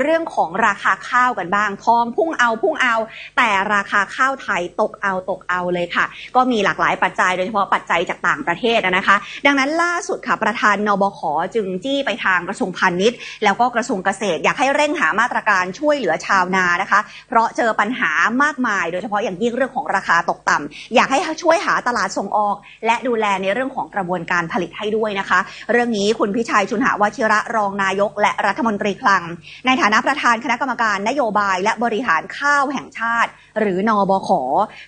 เรื่องของราคาข้าวกันบ้างทองพุ่งเอาพุ่งเอา แต่ราคาข้าวไทยตกเอาตกเอาเลยค่ะ ก็มีหลากหลายปัจจัยโดยเฉพาะปัจจัยจากต่างประเทศนะคะ ดังนั้นล่าสุดค่ะประธานนบขจึงจี้ไปทางกระทรวงพาณิชย์ แล้วก็กระทรวงเกษตรอยากให้เร่งหามาตรการช่วยเหลือชาวนานะคะ เพราะเจอปัญหามากมาย โดยเฉพาะอย่างยิ่งเรื่องของราคาตกต่ำอยากให้ช่วยหาตลาดส่งออก และดูแลในเรื่องของกระบวนการผลิตให้ด้วยนะคะ เรื่องนี้คุณพิชัยชุนหาวชิระรองนายก และรัฐมนตรีคลังในฐานะประธานคณะกรรมการนโยบายและบริหารข้าวแห่งชาติ หรือนอบข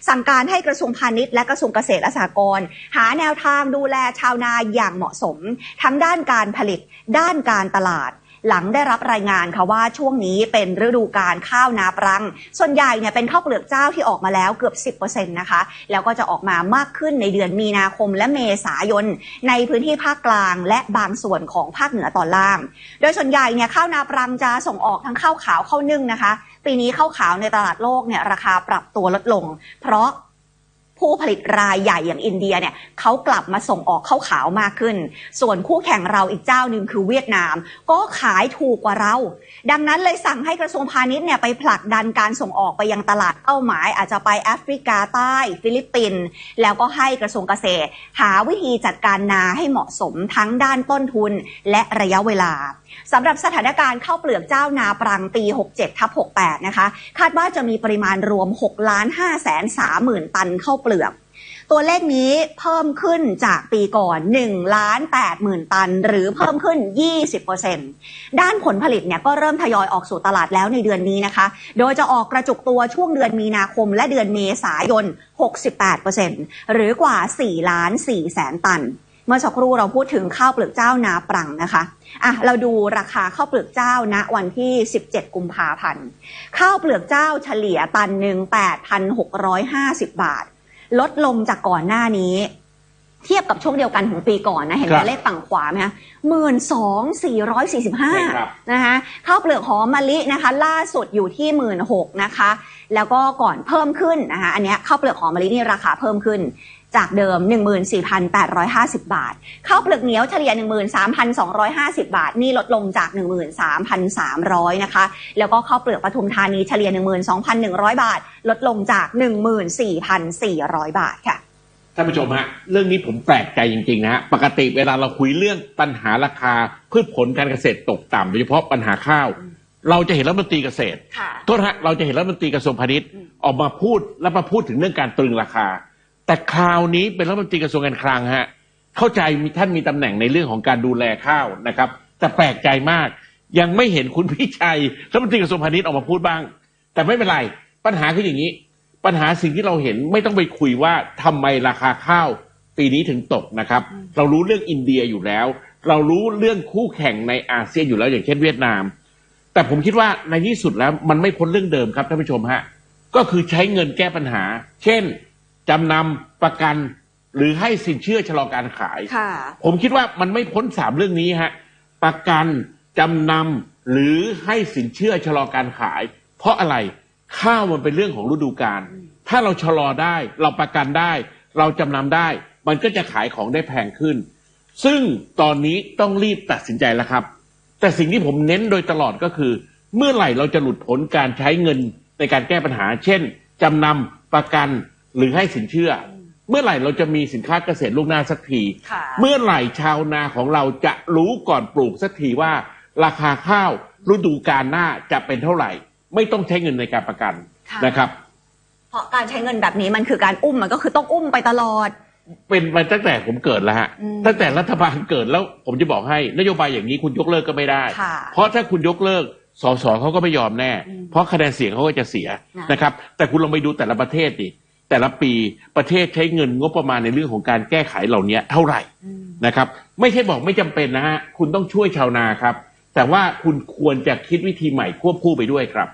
สั่งการให้กระทรวงพาณิชย์และกระทรวงเกษตรและสหกรณ์หาแนวทางดูแลชาวนาอย่างเหมาะสม ทั้งด้านการผลิต ด้านการตลาด หลังได้รับรายงานค่ะว่าช่วงนี้เป็นฤดูการข้าวนาปรัง ส่วนใหญ่เนี่ยเป็นข้าวเปลือกเจ้าที่ออกมาแล้วเกือบ 10%นะคะ แล้วก็จะออกมามากขึ้นในเดือนมีนาคมและเมษายน ในพื้นที่ภาคกลางและบางส่วนของภาคเหนือตอนล่าง โดยส่วนใหญ่เนี่ยข้าวนาปรังจะส่งออกทั้งข้าวขาวข้าวนึ่งนะคะ ปีนี้ข้าวขาวในตลาดโลกเนี่ยราคาปรับตัวลดลง เพราะ ผู้ผลิตรายใหญ่อย่างอินเดียเนี่ยเขากลับมาส่งออกข้าวขาวมากขึ้น ส่วนคู่แข่งเราอีกเจ้าหนึ่งคือเวียดนาม ก็ขายถูกกว่าเรา ดังนั้นเลยสั่งให้กระทรวงพาณิชย์เนี่ยไปผลักดันการส่งออกไปยังตลาดเป้าหมาย อาจจะไปแอฟริกาใต้ ฟิลิปปินส์แล้วก็ให้กระทรวงเกษตร หาวิธีจัดการนาให้เหมาะสมทั้งด้านต้นทุนและระยะเวลา สำหรับสถานการณ์ข้าวเปลือกเจ้านาปรังปี 67ทับ68 นะคะ คาดว่าจะมีปริมาณรวม6ล้าน5แสน3หมื่นตันข้าวเปลือก ตัวเลขนี้เพิ่มขึ้นจากปีก่อน1ล้าน8หมื่นตัน หรือเพิ่มขึ้น 20%ด้านผลผลิตเนี่ยก็เริ่มทยอยออกสู่ตลาดแล้วในเดือนนี้นะคะ โดยจะออกกระจุกตัวช่วงเดือนมีนาคมและเดือนเมษายน 68%หรือกว่า4ล้าน4แสนตัน เมื่อสักครู่เราพูดถึงข้าวเปลือกเจ้านาปรังนะคะอะเราดูราคาข้าวเปลือกเจ้าณวันที่ 17 กุมภาพันธ์ข้าวเปลือกเจ้าเฉลี่ยตันหนึ่ง8,650 บาท ลดลงจากก่อนหน้านี้ เทียบกับช่วงเดียวกันของปีก่อนนะ เห็นไหคมรับเลขฝั่งขวาไหมคะหมื่นสองสี่ร้อยสี่สิบห้าใช่ครับนะคะข้าวเปลือกหอมมะลินะคะ ล่าสุดอยู่ที่หมื่นหกนะคะ แล้วก็ก่อนเพิ่มขึ้นนะคะ อันเนี้ยข้าวเปลือกหอมมะลินี่ราคาเพิ่มขึ้นจากเดิม 14,850 บาท ข้าวเปลือกเหนียวเฉลี่ย 13,250 บาท นี่ลดลงจาก 13,300 นะคะ แล้วก็ข้าวเปลือกปทุมธานีเฉลี่ย 12,100 บาท ลดลงจาก 14,400 บาทค่ะ ท่านผู้ชมฮะเรื่องนี้ผมแปลกใจจริงๆนะฮะปกติเวลาเราคุยเรื่องปัญหาราคา พืชผลการเกษตรตกต่ำโดยเฉพาะปัญหาข้าว เราจะเห็นรัฐมนตรีเกษตรค่ะโทษฮะเราจะเห็นรัฐมนตรีกระทรวงพาณิชย์อืมออกมาพูดและมาพูดถึงเรื่องการตรึงราคา แต่คราวนี้เป็นรัฐมนตรีกระทรวงการคลังฮะเข้าใจมีท่านมีตำแหน่งในเรื่องของการดูแลข้าวนะครับ แต่แปลกใจมาก ยังไม่เห็นคุณพิชัยรัฐมนตรีกระทรวงพาณิชย์ออกมาพูดบ้าง แต่ไม่เป็นไรปัญหาคืออย่างนี้ ปัญหาสิ่งที่เราเห็นไม่ต้องไปคุยว่าทำไมราคาข้าวปีนี้ถึงตกนะครับ เรารู้เรื่องอินเดียอยู่แล้ว เรารู้เรื่องคู่แข่งในอาเซียนอยู่แล้วอย่างเช่นเวียดนาม แต่ผมคิดว่าในที่สุดแล้วมันไม่พ้นเรื่องเดิมครับท่านผู้ชมฮะก็คือใช้เงินแก้ปัญหา เช่นจำนำประกันหรือให้สินเชื่อชะลอการขายค่ะผมคิดว่ามันไม่พ้นสามเรื่องนี้ฮะ ประกัน จำนำ หรือให้สินเชื่อชะลอการขาย เพราะอะไร ข้าวมันเป็นเรื่องของฤดูกาลถ้าเราชะลอได้ เราประกันได้ เราจำนำได้ มันก็จะขายของได้แพงขึ้น ซึ่งตอนนี้ต้องรีบตัดสินใจแล้วครับ แต่สิ่งที่ผมเน้นโดยตลอดก็คือ เมื่อไหร่เราจะหลุดพ้นการใช้เงินในการแก้ปัญหา เช่นจำนำประกันหรือให้สินเชื่อ เมื่อไหร่เราจะมีสินค้าเกษตรลูกหน้าสักทีค่ะเมื่อไหร่ชาวนาของเราจะรู้ก่อนปลูกสักทีว่า ราคาข้าวฤดูกาลหน้าจะเป็นเท่าไหร่ ไม่ต้องใช้เงินในการประกันค่ะ นะครับ เพราะการใช้เงินแบบนี้มันคือการอุ้มมันก็คือต้องอุ้มไปตลอด เป็นมาตั้งแต่ผมเกิดแล้วฮะอืม ตั้งแต่รัฐบาลเกิดแล้วผมจะบอกให้นโยบายอย่างนี้คุณยกเลิกก็ไม่ได้ ค่ะ เพราะถ้าคุณยกเลิกสสเขาก็ไม่ยอมแน่ อืมเพราะคะแนนเสียงเขาก็จะเสียนะ นะครับ แต่คุณลองไปดูแต่ละประเทศดิแต่ละปีประเทศใช้เงินงบประมาณในเรื่องของการแก้ไขเหล่านี้เท่าไหร่อืมนะครับ ไม่ใช่บอกไม่จำเป็นนะฮะคุณต้องช่วยชาวนาครับ แต่ว่าคุณควรจะคิดวิธีใหม่ควบคู่ไปด้วยครับ